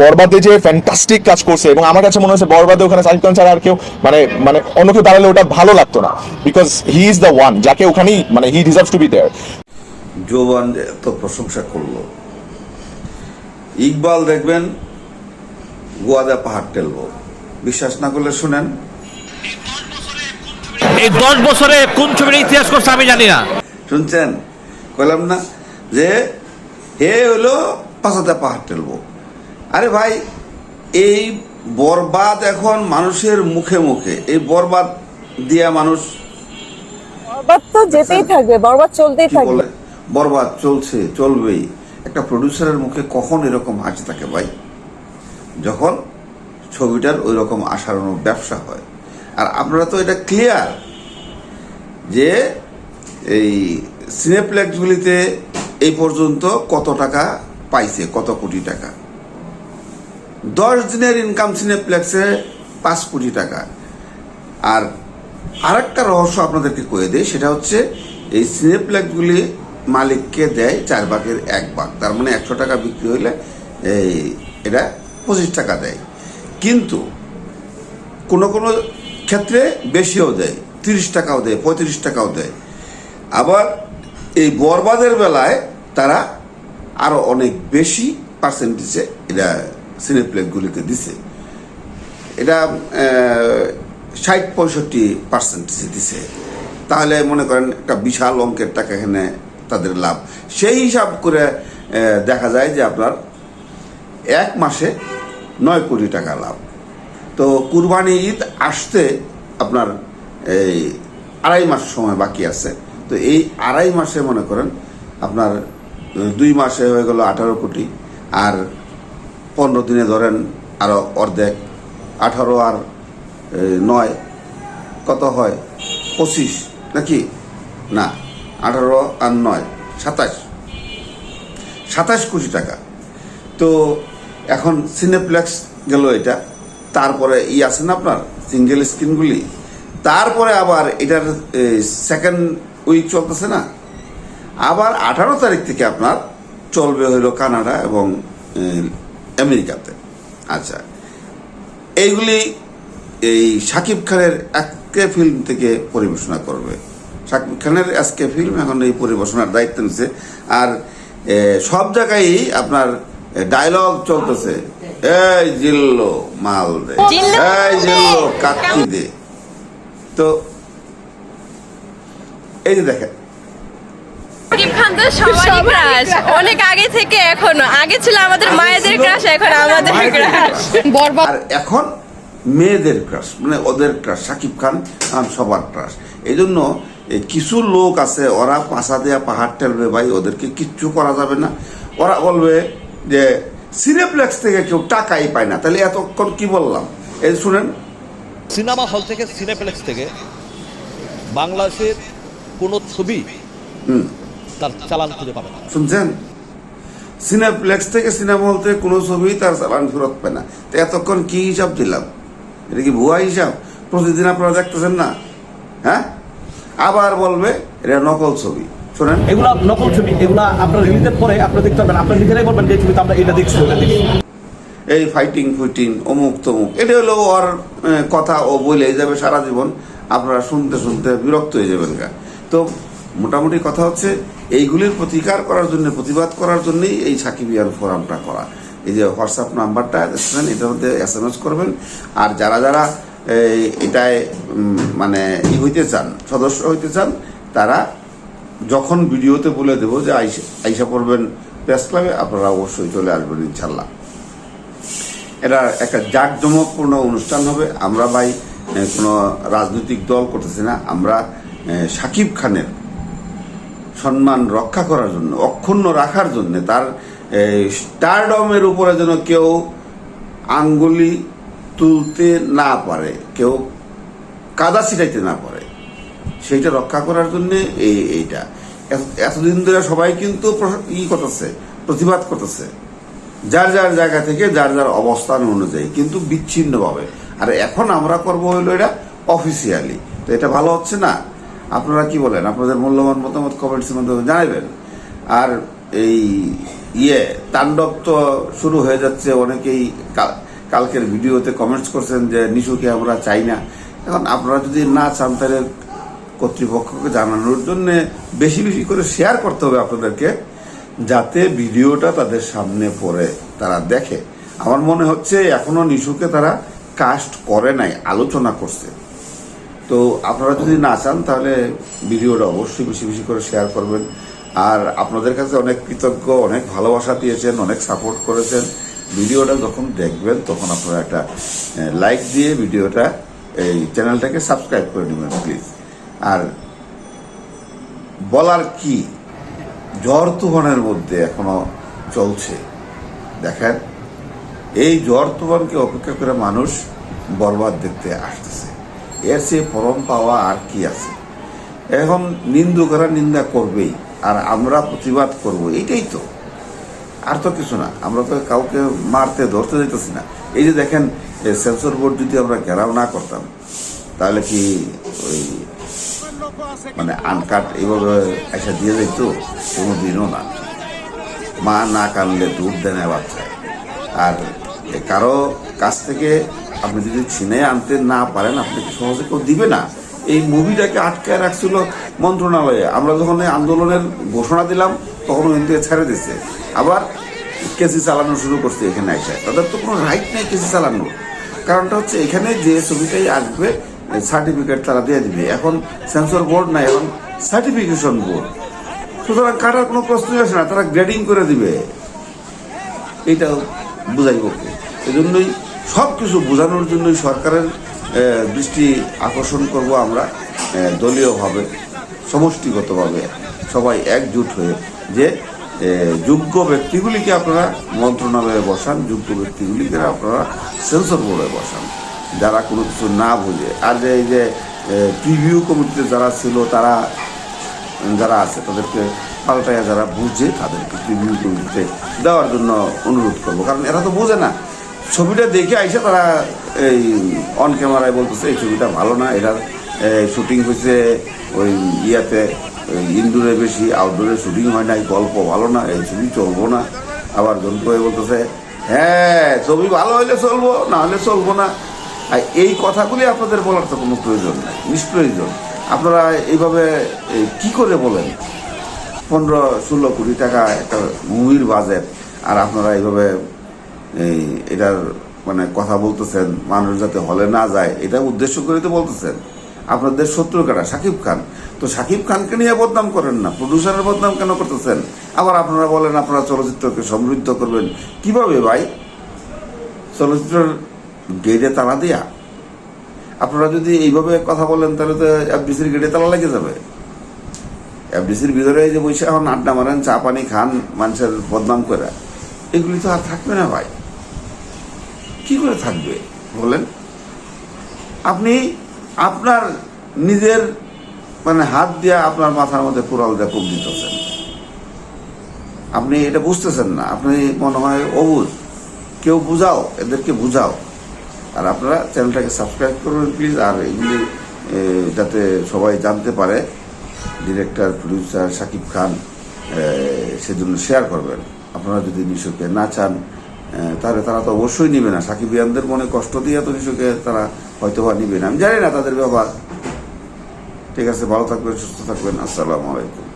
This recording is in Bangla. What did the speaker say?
বরবাদে যে ফ্যান্টাস্টিক কাজ করছে এবং আমার কাছে মনে হচ্ছে বরবাদে ওখানে সাকিব খান ছাড়া আর কেউ মানে মানে অন্য কেউ দাঁড়ালে ওটা ভালো লাগতো না because he is the one যাকে ওখানেই মানে he deserve to be there জোবান এত প্রশংসা করল। ইকবাল দেখবেন গোয়াদা পাহাড় টেলবো। বিশ্বাস না করলে শুনেন। এই দশ বছরে কোন ছবির ইতিহাস করছে আমি জানি না। শুনছেন? কইলাম না যে হে হলো পাঁচাতে পাহাড় টেলবো। আরে ভাই এই বরবাদ এখন মানুষের মুখে মুখে। এই বরবাদ দিয়া মানুষ বরবাদ তো যেতেই থাকবে বরবাদ চলতেই থাকবে। বরবাদ চলছে চলবেই। একটা প্রডিউসারের মুখে কখন এরকম হাসি থাকে ভাই? যখন ছবিটার ওই রকম আশারণ ব্যবসা হয়। আর আপনারা তো এটা ক্লিয়ার যে এই সিনেপ্লেক্সগুলিতে এই পর্যন্ত কত টাকা পাইছে কত কোটি টাকা? দশ দিনের ইনকাম সিনেপ্লেক্সে পাঁচ কোটি টাকা। আর আরেকটা রহস্য আপনাদেরকে কয়ে দেয় সেটা হচ্ছে এই সিনেপ্লেক্সগুলি মালিককে দেয় চার ভাগের এক ভাগ। তার মানে একশো টাকা বিক্রি হইলে এই এটা পঁচিশ টাকা দেয়। কিন্তু কোনো কোনো ক্ষেত্রে বেশিও দেয়, তিরিশ টাকাও দেয়, পঁয়ত্রিশ টাকাও দেয়। আবার এই বরবাদের বেলায় তারা আরও অনেক বেশি পার্সেন্টেজে এটা সিনেপ্লেক্সগুলিকে দিছে। এটা ষাট পঁয়ষট্টি পার্সেন্ট দিছে। তাহলে মনে করেন একটা বিশাল অঙ্কের টাকা এখানে তাদের লাভ। সেই হিসাব করে দেখা যায় যে আপনার এক মাসে নয় কোটি টাকা লাভ। তো কুরবানি ঈদ আসতে আপনার এই আড়াই মাস সময় বাকি আছে। তো এই আড়াই মাসে মনে করেন আপনার দুই মাসে হয়ে গেল আঠারো কোটি। আর পনেরো দিনে ধরেন আরও অর্ধেক, আঠারো আর নয়, কত হয়? পঁচিশ, নাকি? না, আঠারো আর নয়, সাতাশ। সাতাশ কোটি টাকা। তো এখন সিনেপ্লেক্স গেল এটা। তারপরে ই আছে না আপনার সিঙ্গেল স্ক্রিনগুলি তারপরে আবার এটার সেকেন্ড উইক চলতেছে না। আবার আঠারো তারিখ থেকে আপনার চলবে হইল কানাডা এবং আমেরিকাতে। আচ্ছা এইগুলি এই সাকিব খানের এসকে ফিল্ম থেকে পরিবেশনা করবে। সাকিব খানের এসকে ফিল্ম এখন এই পরিবেশনার দায়িত্ব নিচ্ছে আর সব জায়গায় আপনার ডায়লগ চলতেছে। এই জিল্লো মাল দে। এই। জিল্লো কাচ্চি দে। তো এই যে দেখেন শাকিব খান তো সবারই ক্রাশ অনেক আগে থেকে এখনও। আগে ছিল আমাদের মায়েদের ক্রাশ এখন আমাদের ক্রাশ বরবাদ। আর এখন মেয়েদের ক্রাশ মানে ওদের ক্রাশ সাকিব খান সবার ক্রাশ এই জন্য কিছু লোক আছে ওরা পাশা দেয়া পাহাড় টেলবে ভাই ওদেরকে কিচ্ছু করা যাবে না। ওরা বলবে যে সিনেপ্লেক্স থেকে কেউ টাকাই পায় না। তাহলে এতক্ষণ কি বললাম? এই শুনেন। সিনেমা হল থেকে সিনেপ্লেক্স থেকে বাংলাদেশের কোনো ছবি হুম। তার চালান খুঁজে পাবে না। শুনছেন? সিনেপ্লেক্স থেকে সিনেমা হল থেকে কোনো ছবি তার চালান ফেরত পায় না। তো এতক্ষণ কি হিসাব দিলাম? এটা কি ভুয়া হিসাব? প্রতিদিন আপনারা দেখতেছেন না? হ্যাঁ? আবার বলবে এটা নকল ছবি। শোনেন। এগুলা নকল ছবি এগুলা আপনার রিলিজের পরে আপনারা দেখতে পারবেন। আপনারা নিজেরাই বলবেন যে ছবিতে আমরা এটা দেখছি ওটা দেখছি। এই ফাইটিং ফুইটিং অমুক তমুক এটা হলো ওর কথা ও বলেই যাবে সারা জীবন। আপনারা শুনতে শুনতে বিরক্ত হয়ে যাবেন গা। তো মোটামুটি কথা হচ্ছে এইগুলির প্রতিকার করার জন্য, প্রতিবাদ করার জন্যই এই সাকিবিয়ার ফোরামটা করা। এই যে হোয়াটসঅ্যাপ নাম্বারটা দেখছেন এটার মধ্যে এস এম এস করবেন। আর যারা যারা এটায় মানে ই হইতে চান, সদস্য হইতে চান, তারা যখন ভিডিওতে বলে দেবো যে আইসা আইসা পড়বেন প্রেস ক্লাবে, আপনারা অবশ্যই চলে আসবেন ইনশাল্লাহ এটা একটা জাঁকজমকপূর্ণ অনুষ্ঠান হবে। আমরা ভাই কোনো রাজনৈতিক দল করতেছি না। আমরা সাকিব খানের সম্মান রক্ষা করার জন্য, অক্ষুণ্ণ রাখার জন্য, তার স্টারডমের উপরে যেন কেউ আঙ্গুলি তুলতে না পারে, কেউ কাদা ছিটাইতে না পারে, সেইটা রক্ষা করার জন্য এই, এইটা। এত- এতদিন ধরে সবাই কিন্তু ই করতেছে, প্রতিবাদ করতেছে, যার যার জায়গা থেকে যার যার অবস্থান অনুযায়ী, কিন্তু বিচ্ছিন্নভাবে। আর এখন আমরা করব হইল এটা অফিসিয়ালি তো এটা ভালো হচ্ছে না? আপনারা কি বলেন? আপনাদের মূল্যবান মতামত কমেন্টসের মধ্যে জানাবেন আর এই ইয়ে তাণ্ডব তো শুরু হয়ে যাচ্ছে, অনেকেই কাল- কালকের ভিডিওতে কমেন্টস করছেন যে, নিশুকে আমরা চাই না। এখন আপনারা যদি না চান, তাহলে কর্তৃপক্ষকে জানানোর জন্য বেশি বেশি করে শেয়ার করতে হবে আপনাদেরকে, যাতে ভিডিওটা তাদের সামনে পড়ে, তারা দেখে। আমার মনে হচ্ছে এখনও নিশুকে তারা কাস্ট করে নাই, আলোচনা করছে। তো আপনারা যদি না চান, তাহলে ভিডিওটা অবশ্যই বেশি বেশি করে শেয়ার করবেন। আর আপনাদের কাছে অনেক কৃতজ্ঞ, অনেক ভালোবাসা দিয়েছেন, অনেক সাপোর্ট করেছেন। ভিডিওটা যখন দেখবেন, তখন আপনারা একটা লাইক দিয়ে ভিডিওটা, এই চ্যানেলটাকে সাবস্ক্রাইব করে নেবেন প্লিজ আর বলার কি? ঝড় তুফানের মধ্যে এখনও চলছে। দেখেন, এই ঝড় তুফানকে অপেক্ষা করে মানুষ বরবাদ দেখতে আসতেছে। এর চেয়ে পরম পাওয়া আর কি আছে? এখন নিন্দুকরা নিন্দা করবেই, আর আমরা প্রতিবাদ করব, এইটাই তো। আর তো কিছু না, আমরা তো কাউকে মারতে, ধরতে যেতেছি না। এই যে দেখেন সেন্সর বোর্ড যদি আমরা ঘেরাও না করতাম, তাহলে কি ওই মানে আনকাট এইভাবে এসে দিয়ে যেত কোনো দিনও না। মা না কানলে দুধ দেয় না বাচ্চায়। আর কারও কাছ থেকে আপনি যদি ছিনে আনতে না পারেন আপনাকে সহজে কেউ দিবে না। এই মুভিটাকে আটকায় রাখছিল মন্ত্রণালয়ে। আমরা যখন আন্দোলনের ঘোষণা দিলাম তখন থেকে ছেড়ে দিচ্ছে আবার কেসি চালানো শুরু করছে এখানে এসে। তাদের তো কোনো রাইট নেই কেসি চালানোর। কারণটা হচ্ছে এখানে যে ছবিটাই আসবে সার্টিফিকেট তারা দিয়ে দিবে। এখন সেন্সর বোর্ড নাই, এখন সার্টিফিকেশন বোর্ড সুতরাং কাটার কোনো প্রশ্নই আসে না, তারা গ্রেডিং করে দিবে। এইটাও বুঝাইব এই জন্যই সব কিছু বোঝানোর জন্যই সরকারের দৃষ্টি আকর্ষণ করব আমরা দলীয়ভাবে, সমষ্টিগতভাবে সবাই একজুট হয়ে যে যোগ্য ব্যক্তিগুলিকে আপনারা মন্ত্রণালয়ে বসান, যোগ্য ব্যক্তিগুলিকে আপনারা সেন্সর বোর্ডে বসান। যারা কোনো কিছু না বুঝে। আর যে, এই যে প্রিভিউ কমিটিতে যারা ছিল, তারা, যারা আছে, তাদেরকে পাল্টাইয়া যারা বুঝে তাদেরকে রিভিউ কমিটিতে দেওয়ার জন্য অনুরোধ করব। কারণ এরা তো বোঝে না। ছবিটা দেখে আইসে তারা এই অন ক্যামেরায় বলতেছে এই ছবিটা ভালো না এটার শুটিং হয়েছে ওই ইয়াতে ইনডোরে বেশি আউটডোরে শুটিং হয় নাই গল্প ভালো না এই ছবি চলবো না। আবার জন্তু হয়ে বলতেছে হ্যাঁ ছবি ভালো হলে চলবো না হলে চলবো না। আর এই কথাগুলি আপনাদের বলার তো কোনো প্রয়োজন নাই নিষ্প্রয়োজন। আপনারা এইভাবে এই, কি করে বলেন? পনেরো ষোলো কোটি টাকা একটা মুভির বাজেট আর আপনারা এইভাবে এই, এটার মানে কথা বলতেছেন, মানুষ যাতে হলে না যায়, এটা উদ্দেশ্য করে তো বলতেছেন। আপনাদের শত্রু কাটা সাকিব খান। তো সাকিব খানকে নিয়ে বদনাম করেন না প্রডিউসারের বদনাম কেন করতেছেন? আবার আপনারা বলেন, আপনারা চলচ্চিত্রকে সমৃদ্ধ করবেন। কীভাবে ভাই? চলচ্চিত্রের গেটে তালা দেয়া? আপনারা যদি এইভাবে কথা বলেন, তাহলে তো এফডিসির গেটে তালা লেগে যাবে। এফডিসির ভিতরে যে বসে এখন আড্ডা মারেন, চা পানি খান মানুষের বদনাম করে এগুলি তো আর থাকবে না ভাই। কি করে থাকবে? বলেন। আপনি আপনার নিজের মানে হাত দিয়ে আপনার মাথার মধ্যে কুড়াল দিয়ে কূপ দিতেছেন। আপনি এটা বুঝতেছেন না। আপনি মনে হয় অবুঝ। কেউ বুঝাও, এদেরকে বুঝাও। আর আপনারা চ্যানেলটাকে সাবস্ক্রাইব করবেন প্লিজ। আর এগুলি যাতে সবাই জানতে পারে, ডিরেক্টর, প্রডিউসার শাকিব খান সেজন্য শেয়ার করবেন। আপনারা যদি নিশুকে না চান তাহলে তারা তো অবশ্যই নিবে না। সাকিব ইয়ানদের মনে কষ্ট দিয়ে তো কিছুকে তারা হয়তো বা নিবে না। আমি জানি না তাদের ব্যবহার। ঠিক আছে, ভালো থাকবেন, সুস্থ থাকবেন। আসসালামু আলাইকুম।